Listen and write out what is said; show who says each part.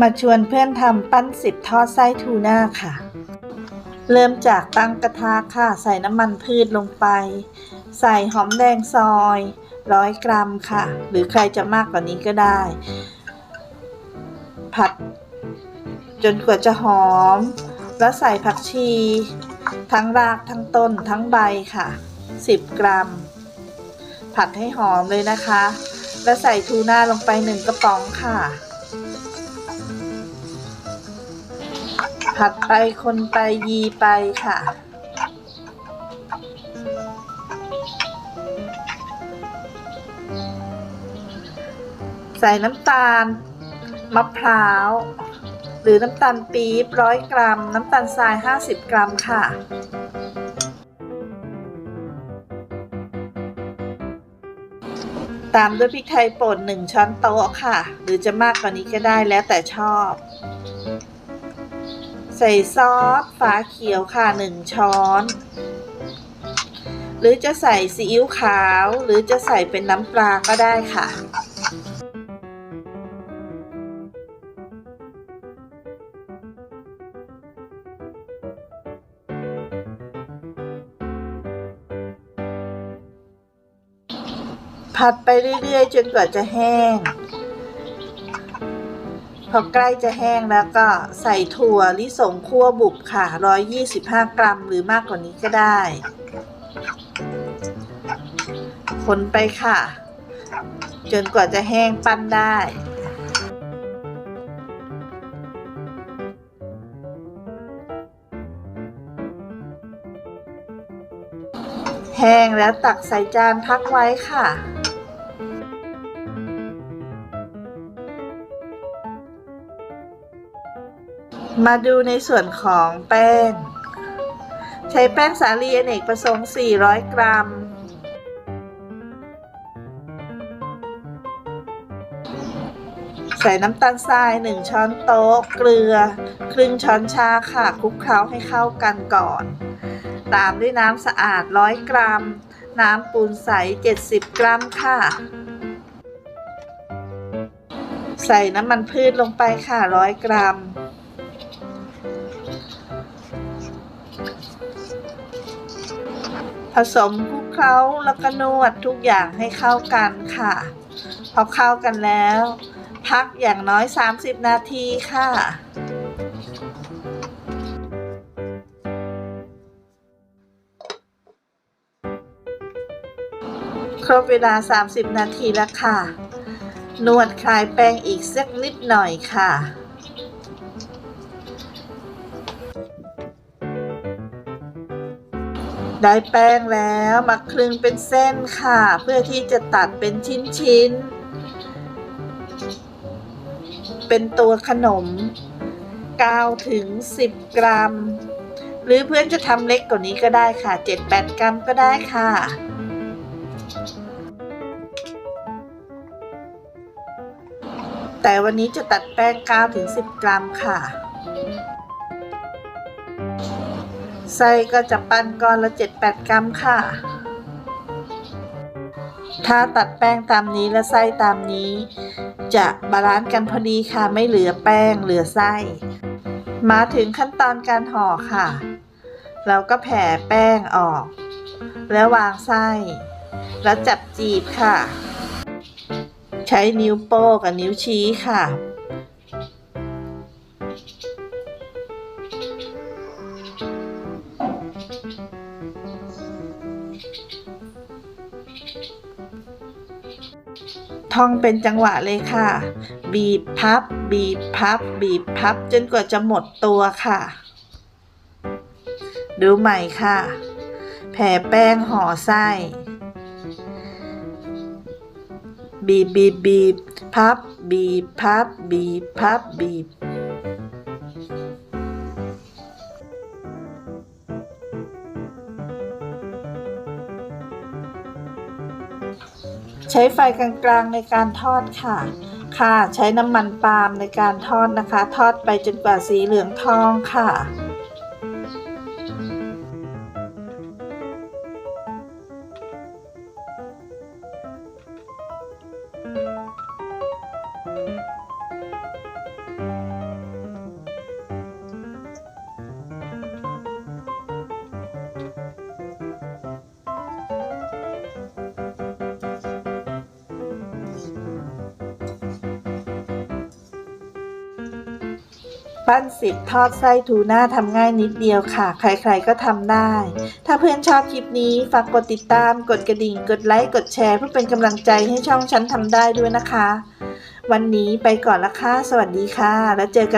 Speaker 1: มาชวนเพื่อนทำปั้นสิบทอดไส้ทูน่าค่ะ เริ่มจากตั้งกระทะค่ะ ใส่น้ำมันพืชลงไป ใส่หอมแดงซอยร้อยกรัมค่ะ หรือใครจะมากกว่านี้ก็ได้ ผัด จนกว่าจะหอม แล้วใส่ผักชี ทั้งรากทั้งต้นทั้งใบค่ะ 10 กรัม ผัดให้หอมเลยนะคะ แล้วใส่ทูน่าลงไปหนึ่งกระป๋องค่ะ ผัดไปคนไปยีไปค่ะ ใส่น้ำตาล มะพร้าว หรือน้ำตาลปี๊บร้อยกรัม น้ำตาลทราย 50 กรัมค่ะตามด้วยพริกไทยป่น1ช้อนโต๊ะค่ะ หรือจะมากกว่านี้ก็ได้แล้วแต่ชอบ ใส่ซอสฟ้าเขียวค่ะ 1 ช้อน หรือจะใส่ซีอิ๊วขาว หรือจะใส่เป็นน้ำปลาก็ได้ค่ะ ผัดไปเรื่อยๆ จนกว่าจะแห้ง อใกล้จะแห้งแล้วก็ใส่ถั่วลิสงคั่วบุบค่ะ 125 กรัมหรือมากกว่านี้ก็ได้ คนไปค่ะ จนกว่าจะแห้งปั้นได้แห้งแล้วตักใส่จานพักไว้ค่ะ มาดูในส่วนของแป้ง ใช้แป้งสาลีอเนกประสงค์ 400 กรัม ใส่น้ำตาลทราย 1 ช้อนโต๊ะ เกลือ ครึ่งช้อนชาค่ะคลุกเคล้าให้เข้ากันก่อน ตามด้วยน้ำสะอาด 100 กรัม น้ำปูนใส 70 กรัมค่ะใส่น้ำมันพืชลงไปค่ะ100กรัม ผสมคลุกเคล้าแล้วก็นวดทุกอย่างให้เข้ากันค่ะ พอเข้ากันแล้ว พักอย่างน้อย 30 นาทีค่ะครบเวลา 30 นาทีแล้วค่ะ นวดคลายแป้งอีกสักนิดหน่อยค่ะ ได้แป้งแล้วมาคลึงเป็นเส้นค่ะ เพื่อที่จะตัดเป็นชิ้นๆ เป็นตัวขนม9ถึง 10 กรัม หรือเพื่อนจะทำเล็กกว่านี้ก็ได้ค่ะ 7-8 กรัมก็ได้ค่ะแต่วันนี้จะตัดแป้ง9ถึง 10 กรัมค่ะ ไส้ก็จะปั้นก้อนละ 7-8 กรัมค่ะ ถ้าตัดแป้งตามนี้และไส้ตามนี้ จะบาลานซ์กันพอดีค่ะ ไม่เหลือแป้งเหลือไส้ มาถึงขั้นตอนการห่อค่ะ เราก็แผ่แป้งออก แล้ววางไส้ แล้วจับจีบค่ะ ใช้นิ้วโป้งกับนิ้วชี้ค่ะ ท่องเป็นจังหวะเลยค่ะ บีบพับ บีบพับ บีบพับ จนกว่าจะหมดตัวค่ะ ดูใหม่ค่ะ แผ่แป้งห่อไส้ บีบบีบบีบพับ บีบพับ บีบพับ บีบ ใช้ไฟกลางๆในการทอดค่ะ ค่ะ ใช้น้ำมันปาล์มในการทอดนะคะ ทอดไปจนกว่าสีเหลืองทองค่ะ ปั้นสิบทอดไส้ทูน่าทำง่ายนิดเดียวค่ะ ใครๆก็ทำได้ ถ้าเพื่อนชอบคลิปนี้ ฝากกดติดตาม กดกระดิ่ง กดไลค์ กดแชร์เพื่อเป็นกำลังใจให้ช่องฉันทำได้ด้วยนะคะ วันนี้ไปก่อนละค่ะ สวัสดีค่ะ แล้วเจอกัน